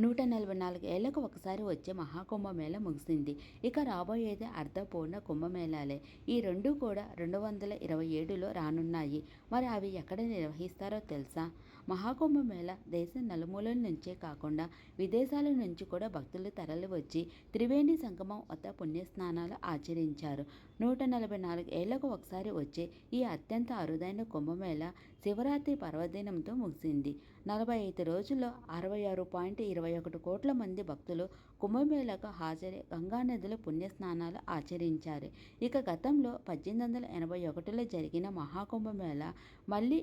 నూట నలభై నాలుగు ఏళ్ళకు ఒకసారి వచ్చే మహాకుంభమేళ ముగిసింది. ఇక రాబోయేది అర్ధపూర్ణ కుంభమేళాలే. ఈ రెండు కూడా రెండు వందల ఇరవై ఏడులో రానున్నాయి. మరి అవి ఎక్కడ నిర్వహిస్తారో తెలుసా? మహాకుంభమేళ దేశం నలుమూలల నుంచే కాకుండా విదేశాల నుంచి కూడా భక్తులు తరలివచ్చి త్రివేణి సంగమం వద్ద పుణ్యస్నానాలు ఆచరించారు. నూట నలభై నాలుగు ఏళ్ళకు ఒకసారి వచ్చే ఈ అత్యంత అరుదైన కుంభమేళ శివరాత్రి పర్వదినంతో ముగిసింది. నలభై ఐదు రోజుల్లో అరవై ఆరు పాయింట్ ఇరవై ఒకటి కోట్ల మంది భక్తులు కుంభమేళకు హాజరై గంగానదిలో పుణ్యస్నానాలు ఆచరించారు. ఇక గతంలో పద్దెనిమిది వందల ఎనభై ఒకటిలో జరిగిన మహాకుంభమేళ మళ్ళీ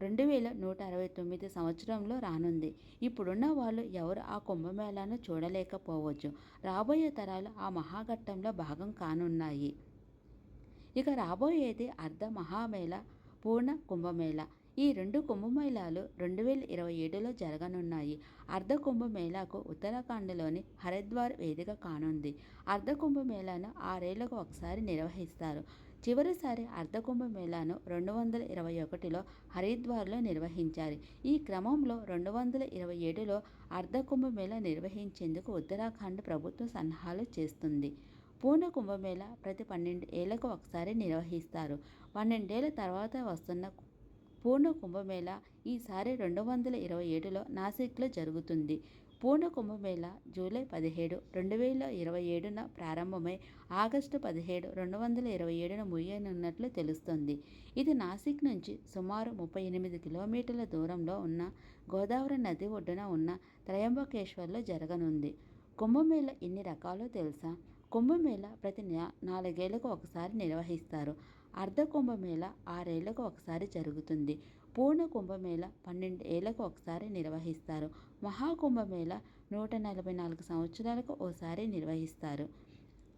రెండు వేల నూట అరవై తొమ్మిది సంవత్సరంలో రానుంది. ఇప్పుడున్న వాళ్ళు ఎవరు ఆ కుంభమేళాను చూడలేకపోవచ్చు. రాబోయే తరాలు ఆ మహాఘట్టంలో భాగం కానున్నాయి. ఇక రాబోయేది అర్ధ మహామేళ పూర్ణ కుంభమేళ ఈ రెండు కుంభమేళాలు రెండు వేల ఇరవై ఏడులో జరగనున్నాయి. అర్ధ కుంభమేళాకు ఉత్తరాఖండ్లోని హరిద్వార్ వేదిక కానుంది. అర్ధ కుంభమేళాను ఆరేళ్ళకు ఒకసారి నిర్వహిస్తారు. చివరిసారి అర్ధ కుంభమేళాను రెండు వందల ఇరవై ఒకటిలో హరిద్వార్లో నిర్వహించారు. ఈ క్రమంలో రెండు వందల ఇరవై ఏడులో అర్ధ కుంభమేళా నిర్వహించేందుకు ఉత్తరాఖండ్ ప్రభుత్వం సన్నాహాలు చేస్తుంది. పూర్ణ కుంభమేళ ప్రతి పన్నెండు ఏళ్ళకు ఒకసారి నిర్వహిస్తారు. పన్నెండేళ్ళ తర్వాత వస్తున్న పూర్ణ కుంభమేళ ఈసారి రెండు వందల ఇరవై ఏడులో నాసిక్లో జరుగుతుంది. పూర్ణ కుంభమేళ జూలై పదిహేడు రెండు వేల ఇరవై ఏడున ప్రారంభమై ఆగస్టు పదిహేడు రెండు వందల ఇరవై ఏడున ముగియనున్నట్లు తెలుస్తుంది. ఇది నాసిక్ నుంచి సుమారు ముప్పై ఎనిమిది కిలోమీటర్ల దూరంలో ఉన్న గోదావరి నది ఒడ్డున ఉన్న త్రయంబకేశ్వర్లో జరగనుంది. కుంభమేళ ఎన్ని రకాలో తెలుసా? కుంభమేళ ప్రతి నాలుగేళ్ళకు ఒకసారి నిర్వహిస్తారు. అర్ధ కుంభమేళ ఆరేళ్ళకు ఒకసారి జరుగుతుంది. పూర్ణ కుంభమేళ పన్నెండు ఏళ్ళకు ఒకసారి నిర్వహిస్తారు. మహాకుంభమేళ నూట నలభై నాలుగు సంవత్సరాలకు ఓసారి నిర్వహిస్తారు.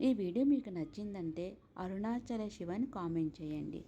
ఈ వీడియో మీకు నచ్చిందంటే అరుణాచల శివని కామెంట్ చేయండి.